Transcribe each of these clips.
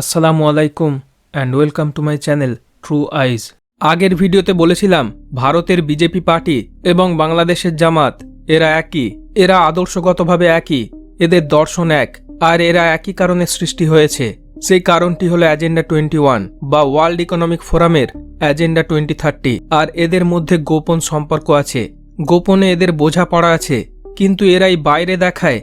আসসালামু আলাইকুম and welcome to my channel true eyes আগের ভিডিওতে বলেছিলাম, ভারতের বিজেপি পার্টি এবং বাংলাদেশের জামাত, এরা একই, এরা আদর্শগতভাবে একই, এদের দর্শন এক, আর এরা একই কারণে সৃষ্টি হয়েছে। সেই কারণটি হলো অ্যাজেন্ডা টোয়েন্টি ওয়ান বা ওয়ার্ল্ড ইকোনমিক ফোরামের অ্যাজেন্ডা টোয়েন্টি থার্টি আর এদের মধ্যে গোপন সম্পর্ক আছে। গোপনে এদের বোঝাপড়া আছে, কিন্তু এরাই বাইরে দেখায়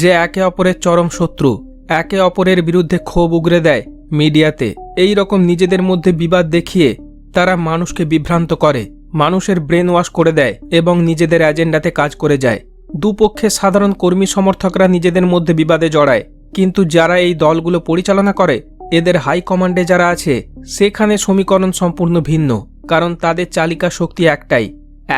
যে একে অপরের চরম শত্রু। একে অপরের বিরুদ্ধে ক্ষোভ উগরে দেয় মিডিয়াতে। এই রকম নিজেদের মধ্যে বিবাদ দেখিয়ে তারা মানুষকে বিভ্রান্ত করে, মানুষের ব্রেন ওয়াশ করে দেয় এবং নিজেদের এজেন্ডাতে কাজ করে যায়। দুপক্ষের সাধারণ কর্মী সমর্থকরা নিজেদের মধ্যে বিবাদে জড়ায়, কিন্তু যারা এই দলগুলো পরিচালনা করে, এদের হাই কমান্ডে যারা আছে, সেখানে সমীকরণ সম্পূর্ণ ভিন্ন, কারণ তাদের চালিকা শক্তি একটাই,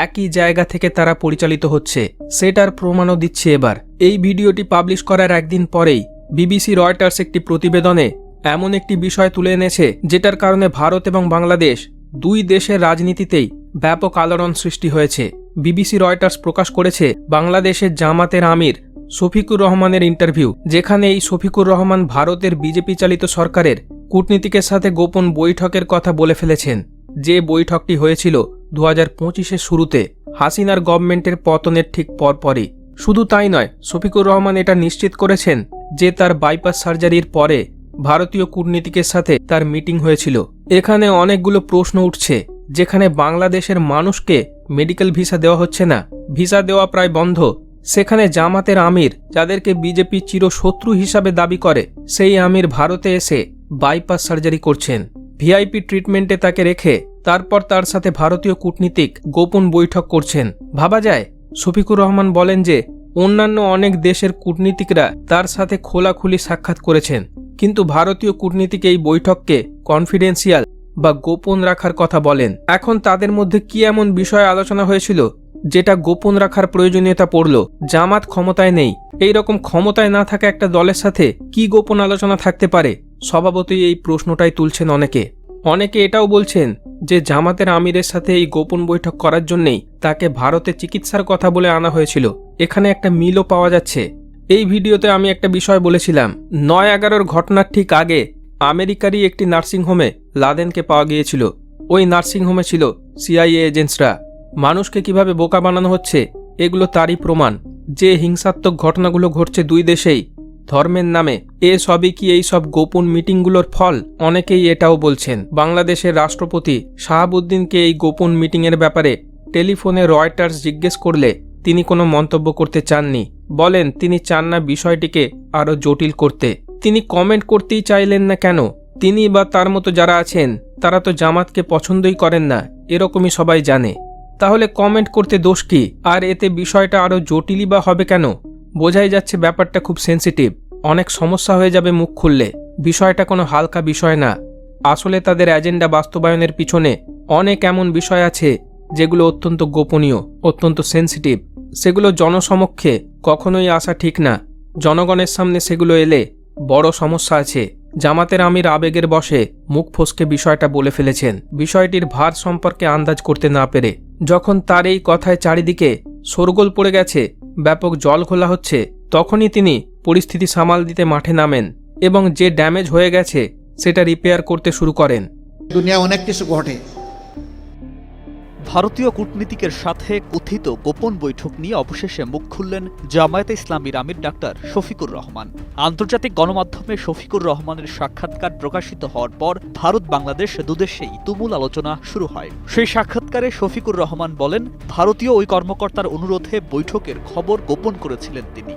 একই জায়গা থেকে তারা পরিচালিত হচ্ছে, সেটার প্রমাণও দিচ্ছে এবার। এই ভিডিওটি পাবলিশ করার একদিন পরেই বিবিসি রয়টার্স একটি প্রতিবেদনে এমন একটি বিষয় তুলে এনেছে, যেটার কারণে ভারত এবং বাংলাদেশ দুই দেশের রাজনীতিতেই ব্যাপক আলোড়ন সৃষ্টি হয়েছে। বিবিসি রয়টার্স প্রকাশ করেছে, বাংলাদেশের জামাতের আমির শফিকুর রহমানের ইন্টারভিউ, যেখানে এই শফিকুর রহমান ভারতের বিজেপি চালিত সরকারের কূটনীতিকের সাথে গোপন বৈঠকের কথা বলে ফেলেছেন। যে বৈঠকটি হয়েছিল দু হাজার পঁচিশের শুরুতে, হাসিনার গভর্নমেন্টের পতনের ঠিক পরপরই। শুধু তাই নয়, শফিকুর রহমান এটা নিশ্চিত করেছেন যে তার বাইপাস সার্জারির পরে ভারতীয় কূটনীতিকের সাথে তার মিটিং হয়েছিল। এখানে অনেকগুলো প্রশ্ন উঠছে, যেখানে বাংলাদেশের মানুষকে মেডিকেল ভিসা দেওয়া হচ্ছে না। ভিসা দেওয়া প্রায় বন্ধ। সেখানে জামাতের আমির, যাদেরকে বিজেপি চিরশত্রু হিসাবে দাবি করে, সেই আমির ভারতে এসে বাইপাস সার্জারি করছেন। ভিআইপি ট্রিটমেন্টে তাকে রেখে তারপর তার সাথে ভারতীয় কূটনীতিক গোপন বৈঠক করছেন। ভাবা যায়, শফিকুর রহমান বলেন যে অন্যান্য অনেক দেশের কূটনীতিকরা তার সাথে খোলাখুলি সাক্ষাৎ করেছেন। কিন্তু ভারতীয় কূটনীতিক এই বৈঠককে কনফিডেন্সিয়াল বা গোপন রাখার কথা বলেন। এখন তাদের মধ্যে কি এমন বিষয় আলোচনা হয়েছিল যেটা গোপন রাখার প্রয়োজনীয়তা পড়ল? জামাত ক্ষমতায় নেই। এই রকম ক্ষমতায় না থাকা একটা দলের সাথে কি গোপন আলোচনা থাকতে পারে? স্বভাবতই এই প্রশ্নটাই তুলছেন অনেকে। অনেকে এটাও বলছেন যে জামাতের আমিরের সাথে এই গোপন বৈঠক করার জন্যেই তাকে ভারতে চিকিৎসার কথা বলে আনা হয়েছিল। এখানে একটা মিলও পাওয়া যাচ্ছে। এই ভিডিওতে আমি একটা বিষয় বলেছিলাম। নয় এগারোর ঘটনার ঠিক আগে আমেরিকারই একটি নার্সিংহোমে লাদেনকে পাওয়া গিয়েছিল। ওই নার্সিংহোমে ছিল সিআইএ এজেন্টসরা। মানুষকে কীভাবে বোকা বানানো হচ্ছে, এগুলো তারই প্রমাণ। যে হিংসাত্মক ঘটনাগুলো ঘটছে দুই দেশেই ধর্মের নামে। এ সবই কি এই সব গোপন মিটিংগুলোর ফল? অনেকেই এটাও বলছেন। বাংলাদেশের রাষ্ট্রপতি শাহাবুদ্দিনকে এই গোপন মিটিংয়ের ব্যাপারে টেলিফোনে রয়টার্স জিজ্ঞেস করলে তিনি কোনো মন্তব্য করতে চাননি। বলেন, তিনি চান না বিষয়টিকে আরও জটিল করতে। তিনি কমেন্ট করতেই চাইলেন না কেন? তিনি বা তার মতো যারা আছেন, তারা তো জামাতকে পছন্দই করেন না। এরকমই সবাই জানে। তাহলে কমেন্ট করতে দোষ কি? আর এতে বিষয়টা আরও জটিলই বা হবে কেন? বোঝাই যাচ্ছে ব্যাপারটা খুব সেন্সিটিভ অনেক সমস্যা হয়ে যাবে মুখ খুললে। বিষয়টা কোনো হালকা বিষয় না। আসলে তাদের এজেন্ডা বাস্তবায়নের পিছনে অনেক এমন বিষয় আছে, যেগুলো অত্যন্ত গোপনীয়, অত্যন্ত সেন্সিটিভ সেগুলো জনসমক্ষে কখনোই আসা ঠিক না। জনগণের সামনে সেগুলো এলে বড় সমস্যা আছে। জামাতের আমির আবেগের বসে মুখ ফসকে বিষয়টা বলে ফেলেছেন। বিষয়টির ভার সম্পর্কে আন্দাজ করতে না পেরে, যখন তার এই কথায় চারিদিকে শোরগোল পড়ে গেছে ব্যাপক জল খোলা হচ্ছে, তখনই তিনি পরিস্থিতি সামাল দিতে মাঠে নামেন এবং যে ড্যামেজ হয়ে গেছে, সেটা রিপেয়ার করতে শুরু করেন। দুনিয়া অনেক কিছু ঘটে। ভারতীয় কূটনীতিকের সাথে কথিত গোপন বৈঠক নিয়ে অবশেষে মুখ খুললেন জামায়াতে ইসলামীর আমির ডাক্তার শফিকুর রহমান। আন্তর্জাতিক গণমাধ্যমে শফিকুর রহমানের সাক্ষাৎকার প্রকাশিত হওয়ার পর ভারত বাংলাদেশ দুদেশেই তুমুল আলোচনা শুরু হয়। সেই সাক্ষাৎকারে শফিকুর রহমান বলেন, ভারতীয় ওই কর্মকর্তার অনুরোধে বৈঠকের খবর গোপন করেছিলেন তিনি।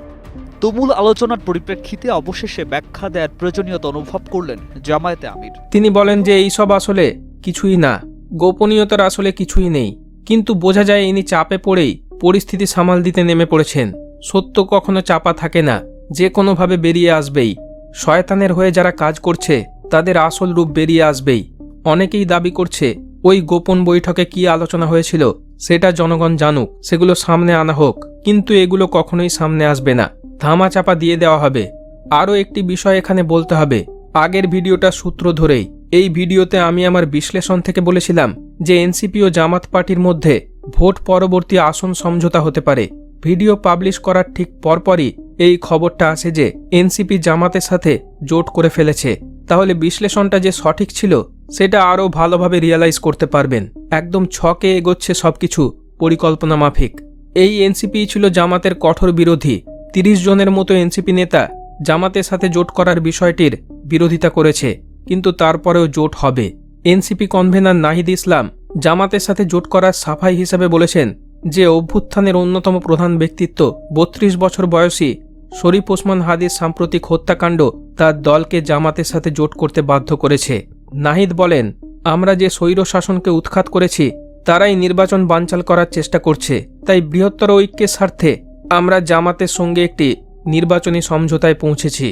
তুমুল আলোচনার পরিপ্রেক্ষিতে অবশেষে ব্যাখ্যা দেওয়ার প্রয়োজনীয়তা অনুভব করলেন জামায়াতে আমির। তিনি বলেন যে, এইসব আসলে কিছুই না। গোপনীয়তার আসলে কিছুই নেই। কিন্তু বোঝা যায় ইনি চাপে পড়েই পরিস্থিতি সামাল দিতে নেমে পড়েছেন। সত্য কখনো চাপা থাকে না, যে কোনোভাবে বেরিয়ে আসবেই। শয়তানের হয়ে যারা কাজ করছে, তাদের আসল রূপ বেরিয়ে আসবেই। অনেকেই দাবি করছে, ওই গোপন বৈঠকে কি আলোচনা হয়েছিল, সেটা জনগণ জানুক, সেগুলো সামনে আনা হোক। কিন্তু এগুলো কখনোই সামনে আসবে না। ধামা চাপা দিয়ে দেওয়া হবে। আরও একটি বিষয় এখানে বলতে হবে। আগের ভিডিওটা সূত্র ধরেই এই ভিডিওতে আমি আমার বিশ্লেষণ থেকে বলেছিলাম যে এনসিপি ও জামাত পার্টির মধ্যে ভোট পরবর্তী আসন সমঝোতা হতে পারে। ভিডিও পাবলিশ করার ঠিক পরপরই এই খবরটা আসে যে এনসিপি জামাতের সাথে জোট করে ফেলেছে। তাহলে বিশ্লেষণটা যে সঠিক ছিল, সেটা আরও ভালোভাবে রিয়ালাইজ করতে পারবেন। একদম ছকে এগোচ্ছে সবকিছু পরিকল্পনা মাফিক। এই এনসিপি ছিল জামাতের কঠোর বিরোধী। তিরিশ জনের মতো এনসিপি নেতা জামাতের সাথে জোট করার বিষয়টির বিরোধিতা করেছে। কিন্তু তারপরেও জোট হবে। এনসিপি কনভেনার নাহিদ ইসলাম জামাতের সাথে জোট করার সাফাই হিসাবে বলেছেন যে অভ্যুত্থানের অন্যতম প্রধান ব্যক্তিত্ব বত্রিশ বছর বয়সী শরীফ ওসমান হাদির সাম্প্রতিক হত্যাকাণ্ড তার দলকে জামাতের সাথে জোট করতে বাধ্য করেছে। নাহিদ বলেন, আমরা যে স্বৈর শাসনকে উৎখাত করেছি, তারাই নির্বাচন বানচাল করার চেষ্টা করছে। তাই বৃহত্তর ঐক্যের স্বার্থে আমরা জামাতের সঙ্গে একটি নির্বাচনী সমঝোতায় পৌঁছেছি।